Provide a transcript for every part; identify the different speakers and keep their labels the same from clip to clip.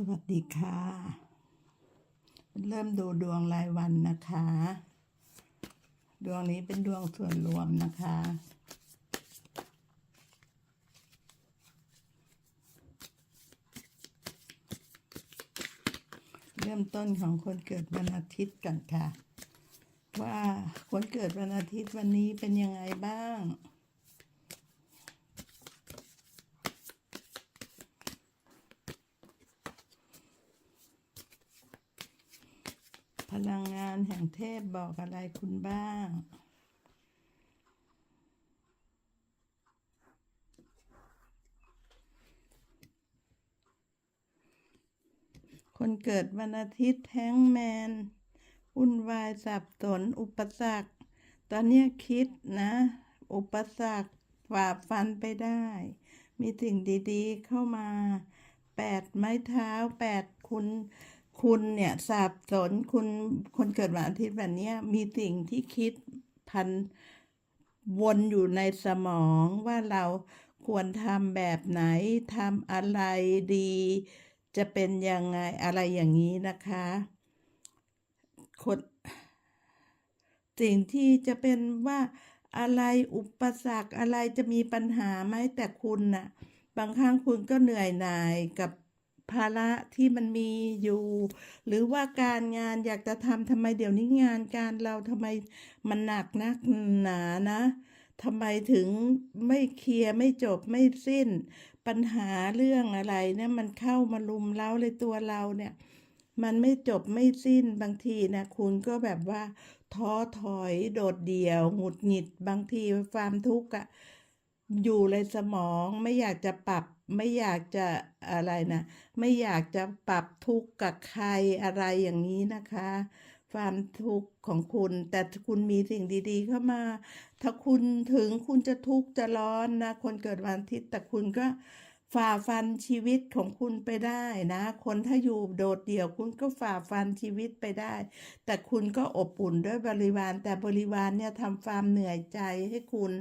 Speaker 1: สวัสดีค่ะ เริ่มดูดวงรายวันนะคะ ดวงนี้เป็นดวงส่วนรวมนะคะ เริ่มต้นของคนเกิดวันอาทิตย์กันค่ะ ว่าคนเกิดวันอาทิตย์วันนี้เป็นยังไงบ้าง ลังงานแห่งเทพบอกอะไรคุณบ้าง คนเกิดวันอาทิตย์แท้งแมนวุ่นวายสับสนอุปสรรค ตอนนี้คิดนะ อุปสรรคฝ่าฟันไปได้ มีสิ่งดีๆเข้ามาแปดไม้เท้าแปดคุณ คุณเนี่ยสับสนคุณคนเกิดวันอาทิตย์แบบนี้มีสิ่งที่คิดพันวนอยู่ในสมองว่าเราควรทำแบบไหนทำอะไรดี จะเป็นยังไงอะไรอย่างนี้นะคะคนสิ่งที่จะเป็นว่าอะไรอุปสรรคอะไรจะมีปัญหาไหมแต่คุณน่ะ บางครั้งคุณก็เหนื่อยหน่ายกับ ภาระที่มันมีอยู่ หรือว่าการงานอยากจะทำทำไมเดี๋ยวนี้งานการเราทำไมมันหนักนักหนานะทำไมถึงไม่เคลียร์ไม่จบไม่สิ้น ปัญหาเรื่องอะไรเนี่ยมันเข้ามาลุมเล้าเลยตัวเราเนี่ย มันไม่จบไม่สิ้นบางทีนะคุณก็แบบว่า ท้อถอยโดดเดี่ยว หงุดหงิดบางทีความทุกข์อะอยู่ในสมองไม่อยากจะปรับ ไม่อยากจะอะไรนะ ไม่อยากจะปรับทุกข์กับใครอะไรอย่างนี้นะคะ ความทุกข์ของคุณ แต่คุณมีสิ่งดีๆเข้ามา ถ้าคุณถึงคุณจะทุกข์จะร้อนนะ คนเกิดวันอาทิตย์แต่คุณก็ ฝ่าฟันชีวิตของคุณไปได้นะ คนถ้าอยู่โดดเดี่ยวคุณก็ฝ่าฟันชีวิตไปได้ แต่คุณก็อบอุ่นด้วยบริวาร แต่บริวารเนี่ยทำความเหนื่อยใจให้คุณ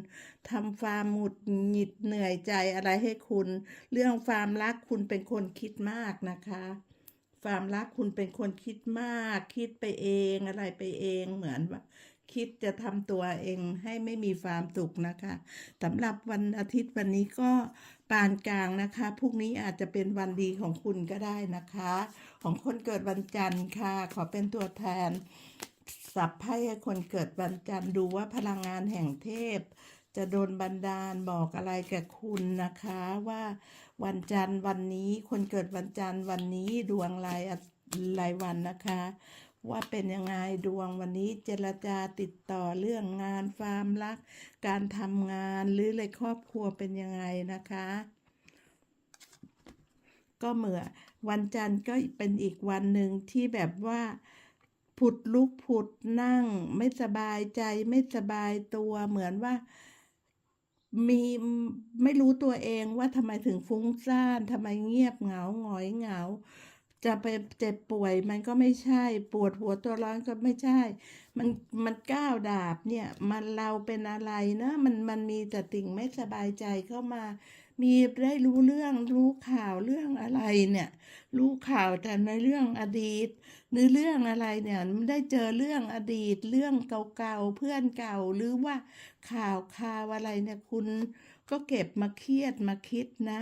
Speaker 1: ทำความหงุดหงิดเหนื่อยใจอะไรให้คุณ เรื่องความรักคุณเป็นคนคิดมากนะคะความรักคุณเป็นคนคิดมาก คิดไปเองอะไรไปเองเหมือนว่าคิดจะทำตัวเองให้ไม่มีความสุขนะคะสำหรับวันอาทิตย์วันนี้ก็ ปานกลางนะคะพรุ่งนี้อาจจะเป็นวันดีของคุณก็ได้นะคะ ของคนเกิดวันจันทร์ค่ะ ขอเป็นตัวแทน สับไพ่ให้คนเกิดวันจันทร์ดูว่าพลังงานแห่งเทพ จะโดนบันดาลบอกอะไรกับคุณนะคะว่าวันจันทร์วันนี้คนเกิดวันจันทร์วันนี้ดวงรายรายวันนะคะ ว่าเป็นยังไงดวงวันนี้เจรจาติดต่อเรื่องงานความรัก การทำงานหรือในครอบครัวเป็นยังไงนะคะ ก็เหมื่อวันจันทร์ก็เป็นอีกวันหนึ่งที่แบบว่าผุดลุกผุดนั่ง ไม่สบายใจไม่สบายตัวเหมือนว่ามีไม่รู้ตัวเองว่าทำไมถึงฟุ้งซ่านทำไมเงียบเหงาหงอยเหงา จะไปเจ็บป่วยมันก็ไม่ใช่ปวดหัวตัวร้อนก็ไม่ใช่ มันมันก้าวดาบเนี่ยมันเราเป็นอะไรนะมันมันมีแต่ติ่งไม่สบายใจเข้ามา มีได้รู้เรื่องรู้ข่าวเรื่องอะไรเนี่ย รู้ข่าวแต่ในเรื่องอดีตหรือเรื่องอะไรเนี่ยไม่ได้เจอเรื่องอดีต เรื่องเก่าๆเพื่อนเก่าหรือว่าข่าวข่าวอะไรเนี่ยคุณก็เก็บมาเครียดมาคิดนะ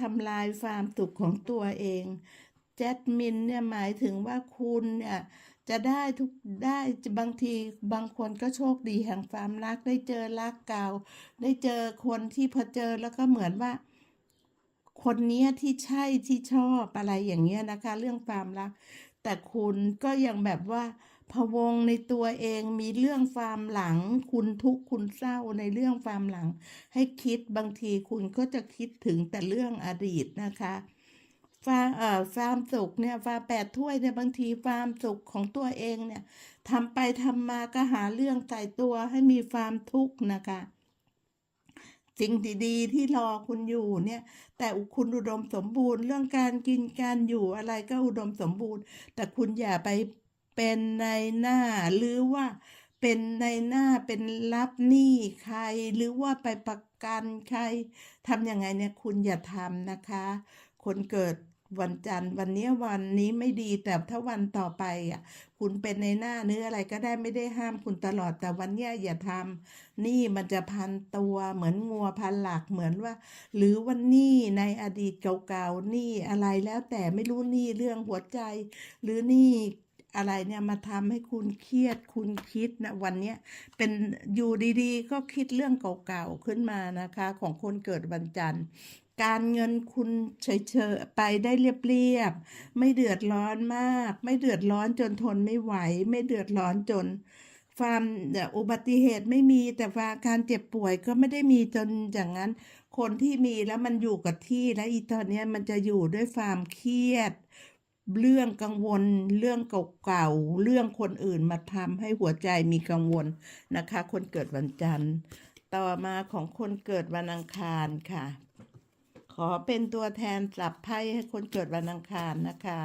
Speaker 1: ทำลายความสุขของตัวเอง แจดมินเนี่ยหมายถึงว่าคุณเนี่ยจะได้ทุกได้บางทีบางคนก็โชคดีแห่งความรัก ได้เจอรักเก่า ได้เจอคนที่พอเจอแล้วก็เหมือนว่า คนนี้ที่ใช่ที่ชอบอะไรอย่างเงี้ยนะคะ เรื่องความรัก แต่คุณก็ยังแบบว่าพะวงในตัวเองมีเรื่องความหลัง คุณทุกข์คุณเศร้าในเรื่องความหลัง ให้คิดบางทีคุณก็จะคิดถึงแต่เรื่องอดีตนะคะ ความเอ่อความสุขเนี่ยความแปดถ้วยเนี่ยบางทีความสุขของตัวเองเนี่ยทำไปทำมาก็หาเรื่องใส่ตัวให้มีความทุกข์นะคะสิ่งดีๆที่รอคุณอยู่เนี่ย แต่คุณอุดมสมบูรณ์ เรื่องการกินการอยู่อะไรก็อุดมสมบูรณ์ แต่คุณอย่าไปเป็นในหน้าหรือว่าเป็นในหน้าเป็นรับหนี้ใคร หรือว่าไปประกันใครทำยังไงเนี่ยคุณอย่าทำนะคะ คนเกิด วันจันทร์วันนี้วันนี้ไม่ดีแต่ถ้าวันต่อไปอะ คุณเป็นในหน้าเนื้ออะไรก็ได้ไม่ได้ห้ามคุณตลอดแต่วันเนี้ยอย่าทำนี้มันจะพันตัวเหมือนงัวพันหลักเหมือนว่า หรือวันนี้ในอดีตเก่าๆนี้อะไรแล้วแต่ไม่รู้นี้เรื่องหัวใจ หรือนี้อะไรเนี่ยมาทำให้คุณเครียดคุณคิดนะวันเนี้ยเป็นอยู่ดีๆ ก็คิดเรื่องเก่าๆขึ้นมานะคะ ของคนเกิดวันจันทร์ การเงินคุณเฉยๆไปได้เรียบๆไม่เดือดร้อนมาก ไม่เดือดร้อนจนทนไม่ไหว ไม่เดือดร้อนจนความอุบัติเหตุไม่มีแต่ว่าการเจ็บป่วยก็ไม่ได้มีจนอย่างนั้น คนที่มีแล้วมันอยู่กับที่แล้วอีตอนนี้มันจะอยู่ด้วยความเครียด เรื่องกังวล เรื่องเก่าๆเรื่องคนอื่นมาทำให้หัวใจมีกังวลนะคะ คนเกิดวันจันทร์ ต่อมาของคนเกิดวันอังคารค่ะ ขอเป็นตัวแทนจับไพ่ให้คนเกิดวันอังคารนะคะ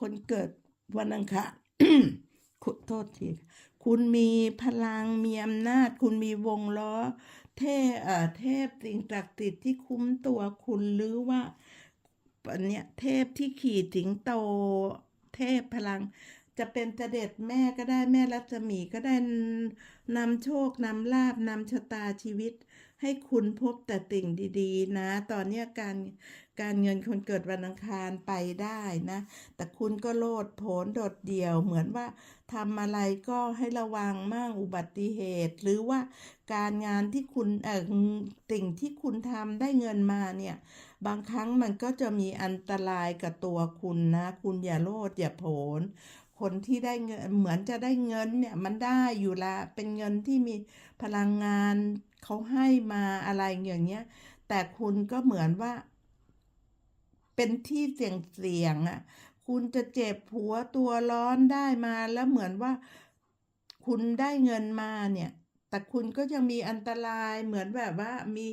Speaker 1: คนเกิดวันอังคารขอโทษที คุณมีพลังมีอำนาจ คุณมีวงล้อ เทพเอ่อเทพสิ่งศักดิ์สิทธิ์ที่คุ้มตัวคุณหรือว่าเนี้ยเทพที่ขี่สิงโต เทพพลัง จะเป็นเสด็จแม่ก็ได้แม่รัศมีก็ได้นำโชคนำลาบนำชะตาชีวิต ให้คุณพบแต่สิ่งดี ๆ นะ ตอนนี้การการเงินคนเกิดวันอังคารไปได้นะ แต่คุณก็โลดโผนโดดเดี่ยว เหมือนว่าทำอะไรก็ให้ระวังมั่งอุบัติเหตุ หรือว่าการงานที่คุณเออสิ่งที่คุณทำได้เงินมาเนี่ย บางครั้งมันก็จะมีอันตรายกับตัวคุณนะ คุณอย่าโลดอย่าโผนคนที่ได้เงินเหมือนจะได้เงินเนี่ยมันได้อยู่ละเป็นเงินที่มีพลังงาน เขาให้มาอะไรอย่างเงี้ย แต่คุณก็เหมือนว่า เป็นที่เสี่ยงเสี่ยงอะ คุณจะเจ็บหัวตัวร้อนได้มาแล้วเหมือนว่า คุณได้เงินมาเนี่ย แต่คุณก็ยังมีอันตรายเหมือนแบบว่ามี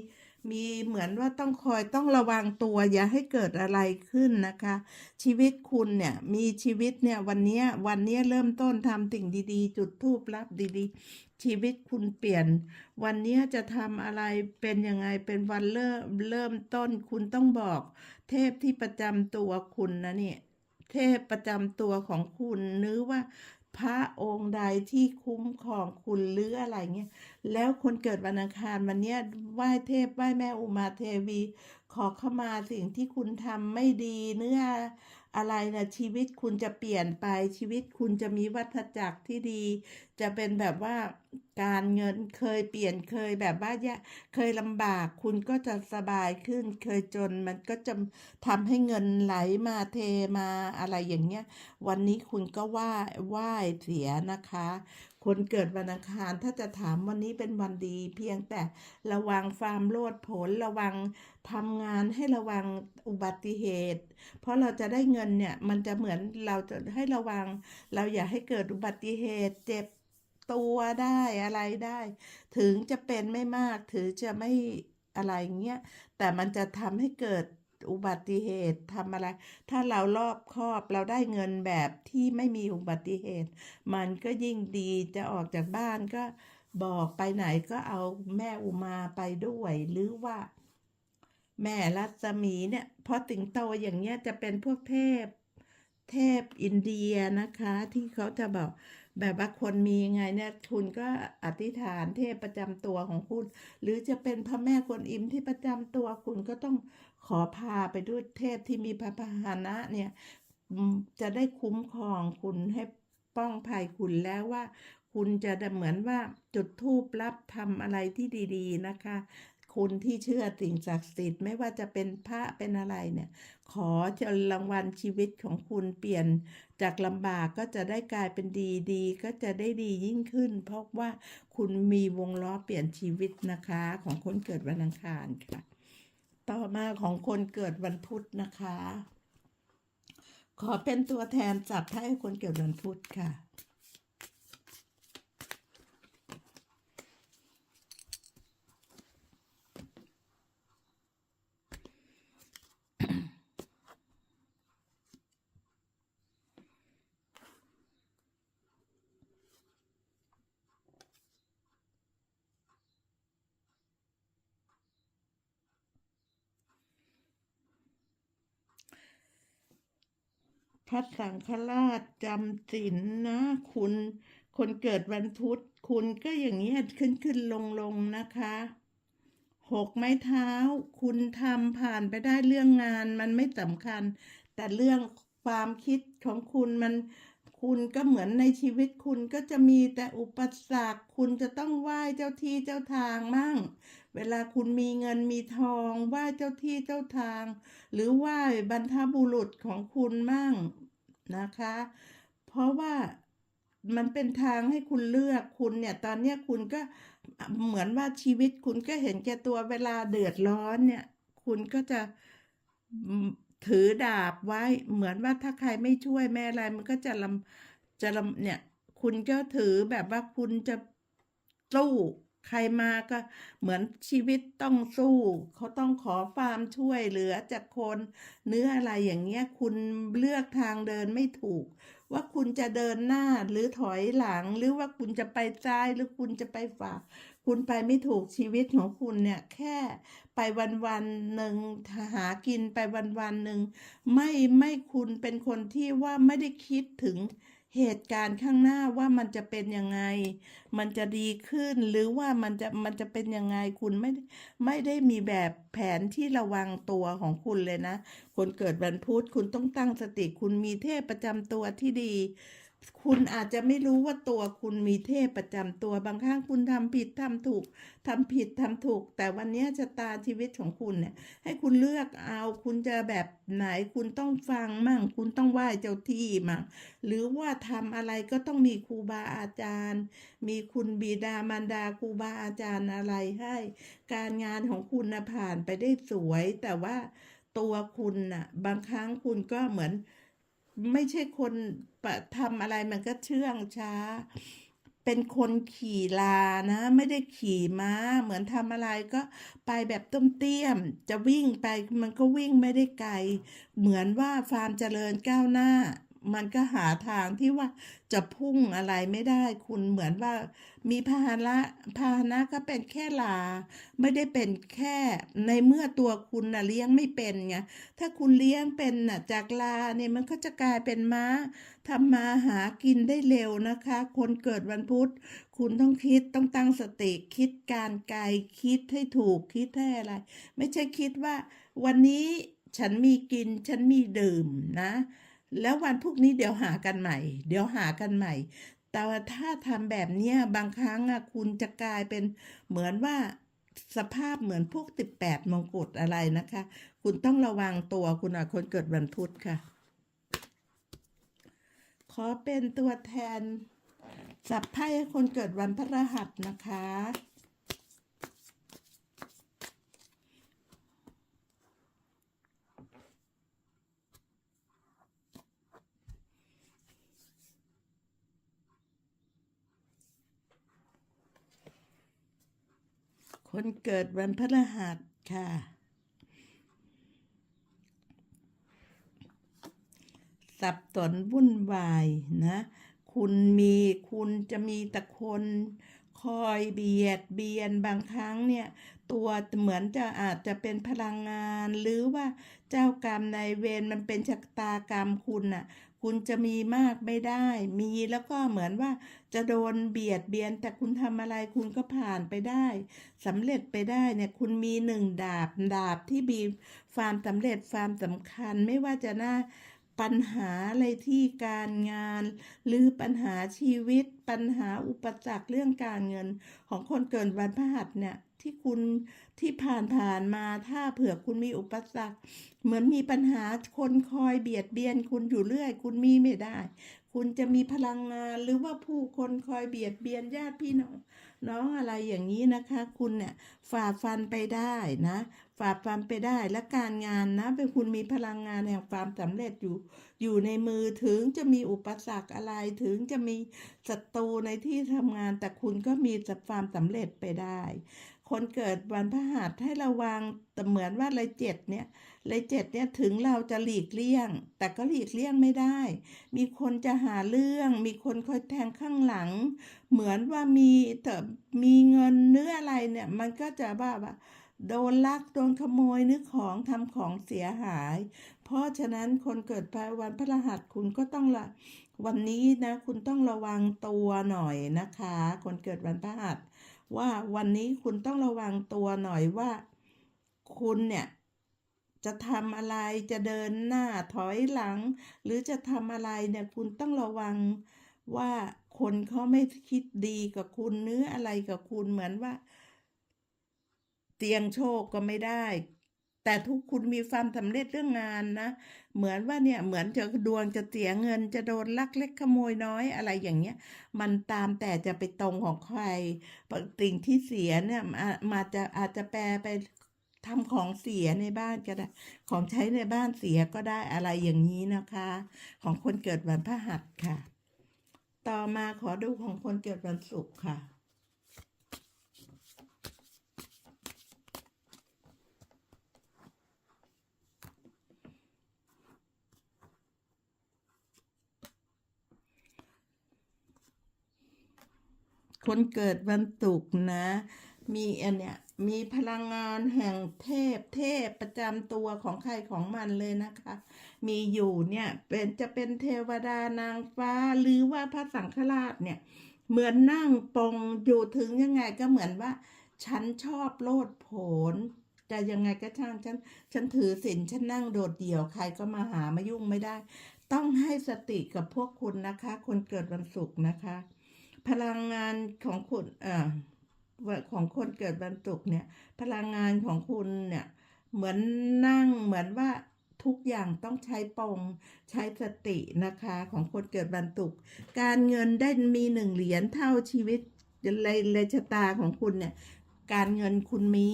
Speaker 1: มีเหมือนว่าต้องคอยต้องระวังตัวอย่าให้เกิดอะไรขึ้นนะคะ ชีวิตคุณเนี่ยมีชีวิตเนี่ยวันนี้วันนี้เริ่มต้นทำสิ่งดีๆ จุดธูปรับดีๆ ชีวิตคุณเปลี่ยน วันนี้จะทำอะไรเป็นยังไงเป็นวันเริ่มเริ่มต้นคุณต้องบอก เทพที่ประจำตัวคุณนะเนี่ยเทพประจำตัวของคุณหรือว่าพระองค์ใดที่คุ้มครองคุณหรืออะไรเงี้ย แล้วคนเกิดวันอังคารวันเนี้ยไหว้เทพไหว้แม่อุมาเทวี ขอเข้ามาสิ่งที่คุณทำไม่ดีเนื้อ อะไรนะชีวิตคุณจะเปลี่ยนไปชีวิตคุณจะมีวัฏจักรที่ดี จะเป็นแบบว่าการเงินเคยเปลี่ยนเคยแบบว่าแย่เคยลำบากคุณก็จะสบายขึ้น เคยจนมันก็จะทำให้เงินไหลมาเทมาอะไรอย่างเงี้ย วันนี้คุณก็ไหว้ไหว้เสียนะคะ คนเกิดวันอังคารถ้าจะถามวันนี้เป็นวันดี เพียงแต่ระวังความโลดผนระวังทำงานให้ระวังอุบัติเหตุ เพราะเราจะได้เงินเนี่ยมันจะเหมือนเราจะให้ระวัง เราอย่าให้เกิดอุบัติเหตุเจ็บตัวได้อะไรได้ ถึงจะเป็นไม่มาก ถือจะไม่อะไรเงี้ยแต่มันจะทำให้เกิด อุบัติเหตุทำอะไร ถ้าเรารอบคอบเราได้เงินแบบที่ไม่มีอุบัติเหตุ มันก็ยิ่งดีจะออกจากบ้านก็บอกไปไหนก็เอาแม่อุมาไปด้วย หรือว่า แม่รัศมีเนี่ยเพราะติงโตอย่างเงี้ยจะเป็นพวกเทพ เทพอินเดียนะคะ ที่เขาจะบอก แบบว่าคนมีไงเนี่ยคุณก็อธิษฐานเทพประจำตัวของคุณ หรือจะเป็นพระแม่กวนอิมที่ประจำตัวคุณก็ต้องขอพาไปด้วยเทพที่มีพระพาหนะเนี่ยจะได้คุ้มครองคุณให้ป้องภัยคุณแล้วว่า คุณจะเหมือนว่าจุดธูปรับทำอะไรที่ดีๆนะคะคุณที่เชื่อสิ่งศักดิ์สิทธิ์ไม่ว่าจะเป็นพระเป็นอะไรเนี่ย ขอจะรางวัลชีวิตของคุณเปลี่ยน จากลำบากก็จะได้กลายเป็นดีดีก็จะได้ดียิ่งขึ้น เพราะว่าคุณมีวงล้อเปลี่ยนชีวิตนะคะ ของคนเกิดวันอังคารค่ะ ต่อมาของคนเกิดวันพุธนะคะ ขอเป็นตัวแทนจับให้คนเกิดวันพุธค่ะ พระสังฆราชจำศีลนะ คุณคนเกิดวันพุธคุณก็อย่างนี้ขึ้นขึ้นลงลงนะคะหกไม้เท้า คุณทำผ่านไปได้เรื่องงานมันไม่สำคัญ แต่เรื่องความคิดของคุณมัน คุณก็เหมือนในชีวิตคุณก็จะมีแต่อุปสรรค คุณจะต้องไหว้เจ้าที่เจ้าทางมั่ง เวลาคุณมีเงินมีทองไหว้เจ้าที่เจ้าทาง หรือไหว้บรรพบุรุษของคุณมั่งนะคะ เพราะว่ามันเป็นทางให้คุณเลือกคุณเนี่ย ตอนเนี้ยคุณก็เหมือนว่าชีวิตคุณก็เห็นแก่ตัวเวลาเดือดร้อนเนี่ย คุณก็จะ ถือดาบไว้เหมือนว่าถ้าใครไม่ช่วยแม่อะไรมันก็จะลำจะลำเนี่ย คุณก็ถือแบบว่าคุณจะสู้ใครมาก็เหมือนชีวิตต้องสู้ เขาต้องขอความช่วยเหลือจากคนเนื้ออะไรอย่างเงี้ย คุณเลือกทางเดินไม่ถูก ว่าคุณจะเดินหน้าหรือถอยหลัง หรือว่าคุณจะไปซ้ายหรือคุณจะไปฝาคุณไปไม่ถูกชีวิตของคุณเนี่ย แค่ ไปวันวันหนึ่งหากินไปวันวันหนึ่งไม่ไม่คุณเป็นคนที่ว่าไม่ได้คิดถึงเหตุการณ์ข้างหน้าว่ามันจะเป็นยังไง มันจะดีขึ้นหรือว่ามันจะมันจะเป็นยังไงคุณไม่ไม่ได้มีแบบแผนที่ระวังตัวของคุณเลยนะ คนเกิดวันพุธคุณต้องตั้งสติคุณมีเทพประจำตัวที่ดี คุณอาจจะไม่รู้ว่าตัวคุณมีเทพประจำตัวบางครั้งคุณทำผิดทำถูกทำผิดทำถูก แต่วันนี้ชะตาชีวิตของคุณเนี่ย ให้คุณเลือกเอาคุณจะแบบไหนคุณต้องฟังมั่ง คุณต้องไหว้เจ้าที่มั่งหรือว่าทำอะไรก็ต้องมีครูบาอาจารย์ มีคุณบิดามารดาครูบาอาจารย์อะไรให้ การงานของคุณนะผ่านไปได้สวย แต่ว่าตัวคุณน่ะบางครั้งคุณก็เหมือน ไม่ใช่คนทำอะไรมันก็เชื่องช้า เป็นคนขี่ลานะ ไม่ได้ขี่ม้า เหมือนทำอะไรก็ไปแบบต้มเตี้ยม จะวิ่งไปมันก็วิ่งไม่ได้ไกล เหมือนว่าฟาร์มเจริญก้าวหน้า มันก็หาทางที่ว่าจะพุ่งอะไรไม่ได้ คุณเหมือนว่ามีพาหนะพาหนะก็เป็นแค่ลา ไม่ได้เป็นแค่ในเมื่อตัวคุณน่ะเลี้ยงไม่เป็นไงถ้าคุณเลี้ยงเป็นน่ะจากลาเนี่ยมันก็จะกลายเป็นม้าทำมาหากินได้เร็วนะคะ คนเกิดวันพุธคุณต้องคิดต้องตั้งสติคิดการไกลคิดให้ถูกคิดให้อะไร ไม่ใช่คิดว่าวันนี้ฉันมีกินฉันมีดื่มนะ แล้ววันพรุ่งนี้เดี๋ยวหากันใหม่ เดี๋ยวหากันใหม่ แต่ว่าถ้าทำแบบเนี้ยบางครั้งอะคุณจะกลายเป็นเหมือนว่าสภาพเหมือนพวกติดแปดมงกุฎอะไรนะคะ คุณต้องระวังตัวคุณอะคนเกิดวันพุธค่ะ ขอเป็นตัวแทนสับไพ่คนเกิดวันพฤหัสนะคะ คนเกิดวันพฤหัสค่ะสับสนวุ่นวายนะ คุณมีคุณจะมีแต่คนคอยเบียดเบียนบางครั้งเนี่ย ตัวเหมือนจะอาจจะเป็นพลังงาน หรือว่าเจ้ากรรมนายเวรมันเป็นชะตากรรมคุณน่ะ คุณจะมีมากไม่ได้ มีแล้วก็เหมือนว่าจะโดนเบียดเบียน แต่คุณทำอะไรคุณก็ผ่านไปได้สำเร็จไปได้เนี่ยคุณมีหนึ่งดาบดาบที่มีความสำเร็จความสำคัญไม่ว่าจะหน้าปัญหาอะไรที่การงาน หรือปัญหาชีวิต ปัญหาอุปสรรคเรื่องการเงิน ของคนเกิดวันพฤหัสเนี่ย ที่คุณที่ผ่านผ่านมาถ้าเผื่อคุณมีอุปสรรค เหมือนมีปัญหาคนคอยเบียดเบียน คุณอยู่เรื่อย คุณมีไม่ได้ คุณจะมีพลังงานหรือว่าผู้คนคอยเบียดเบียนญาติพี่น้องน้องอะไรอย่างนี้นะคะ คุณเนี่ยฝ่าฟันไปได้นะฝ่าฟันไปได้และการงานนะ เป็นคุณมีพลังงานแห่งความสำเร็จอยู่ อยู่ในมือถึงจะมีอุปสรรคอะไรถึงจะมีศัตรูในที่ทำงาน แต่คุณก็มีความสำเร็จไปได้ คนเกิดวันพฤหัสให้ระวังแต่เหมือนว่าเลยเจ็ดเนี่ยเลยเจ็ดเนี่ยถึงเราจะหลีกเลี่ยง แต่ก็หลีกเลี่ยงไม่ได้ มีคนจะหาเรื่อง มีคนคอยแทงข้างหลัง เหมือนว่ามีแต่มีเงินเนื้ออะไรเนี่ย มันก็จะว่าว่าโดนลักโดนขโมยนึกของทำของเสียหาย เพราะฉะนั้นคนเกิดวันพฤหัสคุณก็ต้องละวันนี้นะ คุณต้องระวังตัวหน่อยนะคะ คนเกิดวันพฤหัส ว่าวันนี้คุณต้องระวังตัวหน่อยว่า คุณเนี่ย จะทำอะไรจะเดินหน้าถอยหลัง หรือจะทำอะไรเนี่ยคุณต้องระวังว่าคนเขาไม่คิดดีกับคุณเนื้ออะไรกับคุณเหมือนว่า เตียงโชคก็ไม่ได้ แต่ทุกคุณมีความสำเร็จเรื่องงานนะ เหมือนว่าเนี่ยเหมือนจะดวงจะเสียเงินจะโดนลักเล็กขโมยน้อยอะไรอย่างเงี้ย มันตามแต่จะไปตรงของใครสิ่งที่เสียเนี่ยมาจะอาจจะแปลไปทำของเสียในบ้านก็ได้ ของใช้ในบ้านเสียก็ได้อะไรอย่างนี้นะคะ ของคนเกิดวันพฤหัสค่ะ ต่อมาขอดูของคนเกิดวันศุกร์ค่ะ คนเกิดวันศุกร์นะ มีอันเนี้ยมีพลังงานแห่งเทพเทพประจำตัวของใครของมันเลยนะคะ มีอยู่เนี่ยเป็นจะเป็นเทวดานางฟ้าหรือว่าพระสังฆราชเนี่ย เหมือนนั่งปรงอยู่ถึงยังไงก็เหมือนว่า ฉันชอบโลดโผนจะยังไงก็ช่างฉันฉันถือศีลฉันนั่งโดดเดี่ยวใครก็มาหามายุ่งไม่ได้ ต้องให้สติกับพวกคุณนะคะ คนเกิดวันศุกร์นะคะ พลังงานของคุณเอ่อของคนเกิดวันศุกร์เนี่ย พลังงานของคุณเนี่ย เหมือนนั่งเหมือนว่าทุกอย่างต้องใช้ปองใช้สตินะคะของคนเกิดวันศุกร์การเงินได้มีหนึ่งเหรียญเท่าชีวิตในในชะตาของคุณเนี่ยการเงินคุณมี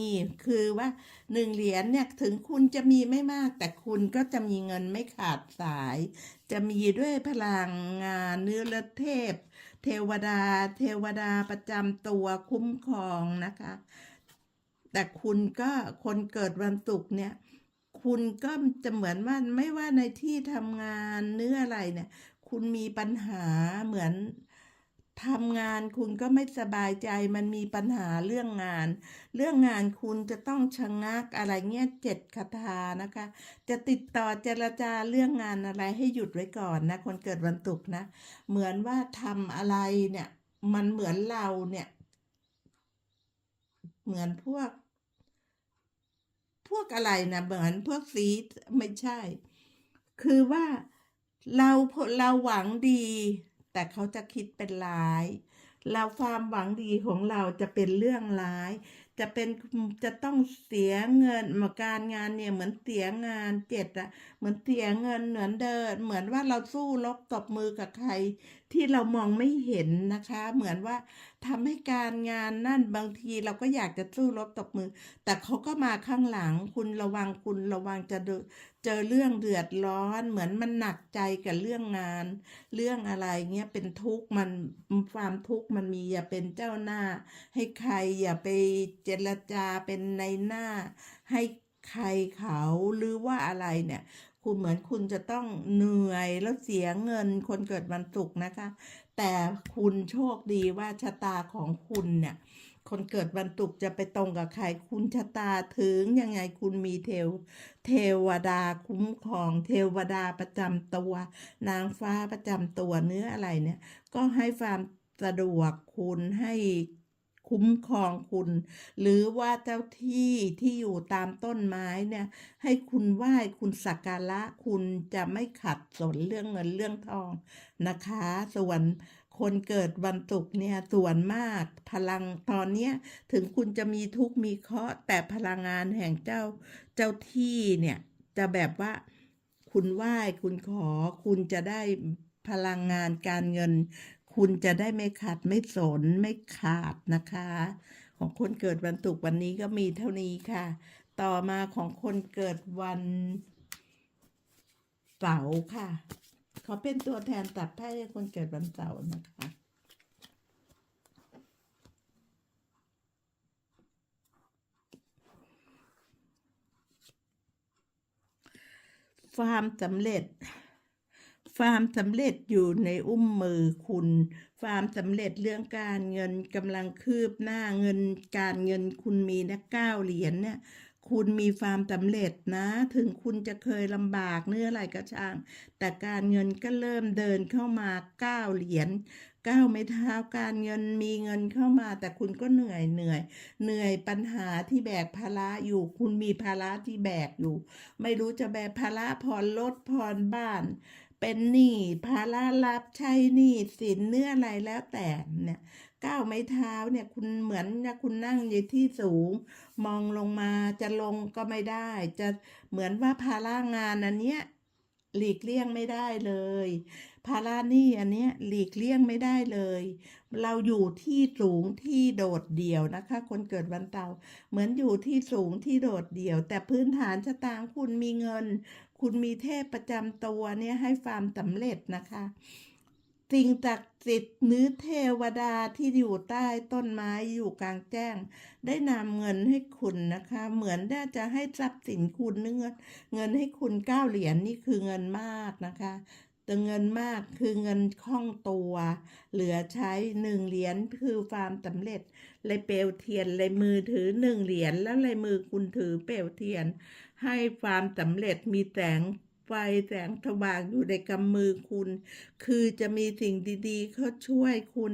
Speaker 1: คือว่าหนึ่งเหรียญเนี่ยถึงคุณจะมีไม่มาก แต่คุณก็จะมีเงินไม่ขาดสาย จะมีด้วยพลังงานเนื้อละเทพ เทวดา เทวดาประจำตัวคุ้มครองนะคะ แต่คุณก็คนเกิดวันศุกร์เนี่ย คุณก็จะเหมือนว่าไม่ว่าในที่ทำงานเนื้ออะไรเนี่ย คุณมีปัญหาเหมือน ทำงานคุณก็ไม่สบายใจมันมีปัญหาเรื่องงาน เรื่องงานคุณจะต้องชะงักอะไรเงี้ยเจ็ดคาถานะคะ จะติดต่อเจรจาเรื่องงานอะไรให้หยุดไว้ก่อนนะคนเกิดวันศุกร์นะ เหมือนว่าทำอะไรเนี่ยมันเหมือนเราเนี่ย เหมือนพวก พวกอะไรนะเหมือนพวกสีไม่ใช่ คือว่าเราเราหวังดี แต่เขาจะคิดเป็นร้าย เราความหวังดีของเราจะเป็นเรื่องร้าย จะเป็นจะต้องเสียเงินมาการงานเนี่ยเหมือนเสียงานเจ็ดอะ มือนเสียเงินเหมือนเดิน เหมือนว่าเราสู้รบตบมือกับใคร ที่เรามองไม่เห็นนะคะ เหมือนว่าทำให้การงานนั่นบางทีเราก็อยากจะสู้รบตบมือ แต่เขาก็มาข้างหลังคุณระวังคุณระวังจะเจอเรื่องเดือดร้อน เหมือนมันหนักใจกับเรื่องงาน เรื่องอะไรเงี้ยเป็นทุกข์มันความทุกข์มันมีอย่าเป็นเจ้าหน้า ให้ใครอย่าไปเจรจาเป็นในหน้าให้ใครเขาหรือว่าอะไรเนี่ย คุณเหมือนคุณจะต้องเหนื่อยแล้วเสียเงินคนเกิดวันศุกร์นะคะ แต่คุณโชคดีว่าชะตาของคุณเนี่ยคนเกิดวันศุกร์จะไปตรงกับใครคุณชะตาถึงยังไงคุณมีเทวเทวดาคุ้มครอง เทวดาประจำตัว นางฟ้าประจำตัวเนื้ออะไรเนี่ย ก็ให้ความสะดวกคุณให้ คุ้มครองคุณ หรือว่าเจ้าที่ที่อยู่ตามต้นไม้เนี่ยให้คุณไหว้คุณสักการะคุณจะไม่ขัดสนเรื่องเงินเรื่องทองนะคะ ส่วนคนเกิดวันศุกร์เนี่ยส่วนมากพลังตอนเนี้ยถึงคุณจะมีทุกข์มีเคราะห์แต่พลังงานแห่งเจ้าเจ้าที่เนี่ยจะแบบว่าคุณไหว้คุณขอคุณจะได้พลังงานการเงิน คุณจะได้ไม่ขาดไม่สนไม่ขาดนะคะ ของคนเกิดวันศุกร์วันนี้ก็มีเท่านี้ค่ะ ต่อมาของคนเกิดวันเสาร์ค่ะ ขอเป็นตัวแทนตัดไพ่ให้คนเกิดวันเสาร์นะคะความสำเร็จ ความสำเร็จอยู่ในอุ้มมือคุณ ความสำเร็จเรื่องการเงินกำลังคืบหน้าเงินการเงินคุณมีนะเก้าเหรียญเนี่ยคุณมีความสำเร็จนะ ถึงคุณจะเคยลำบากเนื้ออะไรก็ช่าง แต่การเงินก็เริ่มเดินเข้ามาเก้าเหรียญเก้าไม้เท้าการเงินมีเงินเข้ามา แต่คุณก็เหนื่อยเหนื่อย เหนื่อยปัญหาที่แบกภาระอยู่ คุณมีภาระที่แบกอยู่ ไม่รู้จะแบกภาระผ่อนรถผ่อนบ้าน เป็นหนี้ภาระรับใช้หนี้สินเนื้ออะไรแล้วแต่เนี่ยก้าวไม้เท้าเนี่ยคุณเหมือนนะคุณนั่งอยู่ที่สูง มองลงมาจะลงก็ไม่ได้ จะเหมือนว่าภาระงานอันเนี้ยหลีกเลี่ยงไม่ได้เลย ภาระหนี้อันเนี้ยหลีกเลี่ยงไม่ได้เลย เราอยู่ที่สูงที่โดดเดี่ยวนะคะ คนเกิดวันเตาเหมือนอยู่ที่สูงที่โดดเดี่ยว แต่พื้นฐานชะตาคุณมีเงิน คุณมีเทพประจำตัวเนี่ยให้ความสำเร็จนะคะ สิ่งศักดิ์สิทธิ์หรือเทวดาที่อยู่ใต้ต้นไม้อยู่กลางแจ้ง ได้นำเงินให้คุณนะคะ เหมือนได้จะให้ทรัพย์สินคุณเงินเงินให้คุณเก้าเหรียญนี่คือเงินมากนะคะแต่เงินมากคือเงินคล่องตัว เหลือใช้หนึ่งเหรียญคือความสำเร็จเลยเปลวเทียนเลยมือถือหนึ่งเหรียญแล้วเลยมือคุณถือเปลวเทียน ให้ความสำเร็จมีแสงไฟแสงสว่างอยู่ในกำมือคุณ คือจะมีสิ่งดีๆเขาช่วยคุณ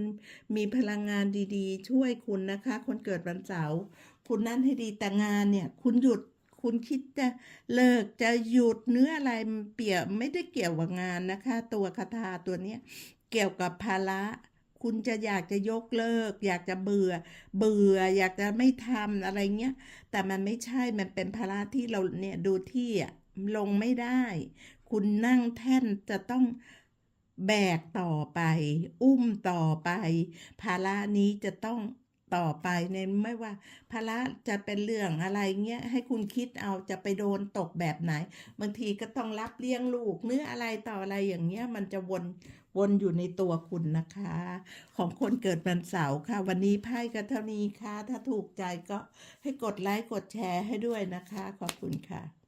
Speaker 1: มีพลังงานดีๆ ช่วยคุณนะคะ คนเกิดวันเสาร์คุณนั่นให้ดีแต่งานเนี่ย คุณหยุดคุณคิดจะเลิกจะหยุดเนื้ออะไรเปี่ยไม่ได้เกี่ยวกับงานนะคะ ตัวคาถาตัวเนี้ยเกี่ยวกับภาระ คุณจะอยากจะยกเลิก อยากจะเบื่อ เบื่อ อยากจะไม่ทำอะไรเงี้ย แต่มันไม่ใช่ มันเป็นภาระที่เราเนี่ยดูที่อะลงไม่ได้ คุณนั่งแท่นจะต้องแบกต่อไป อุ้มต่อไป ภาระนี้จะต้องต่อไปในไม่ว่าภาระจะเป็นเรื่องอะไรเงี้ยให้คุณคิดเอาจะไปโดนตกแบบไหน บางทีก็ต้องรับเลี้ยงลูกเนื้ออะไรต่ออะไรอย่างเงี้ยมันจะวน วนอยู่ในตัวคุณนะคะ ของคนเกิดวันเสาร์ค่ะ วันนี้ไพ่ก็เท่านี้ค่ะ ถ้าถูกใจก็ให้กดไลค์กดแชร์ให้ด้วยนะคะ ขอบคุณค่ะ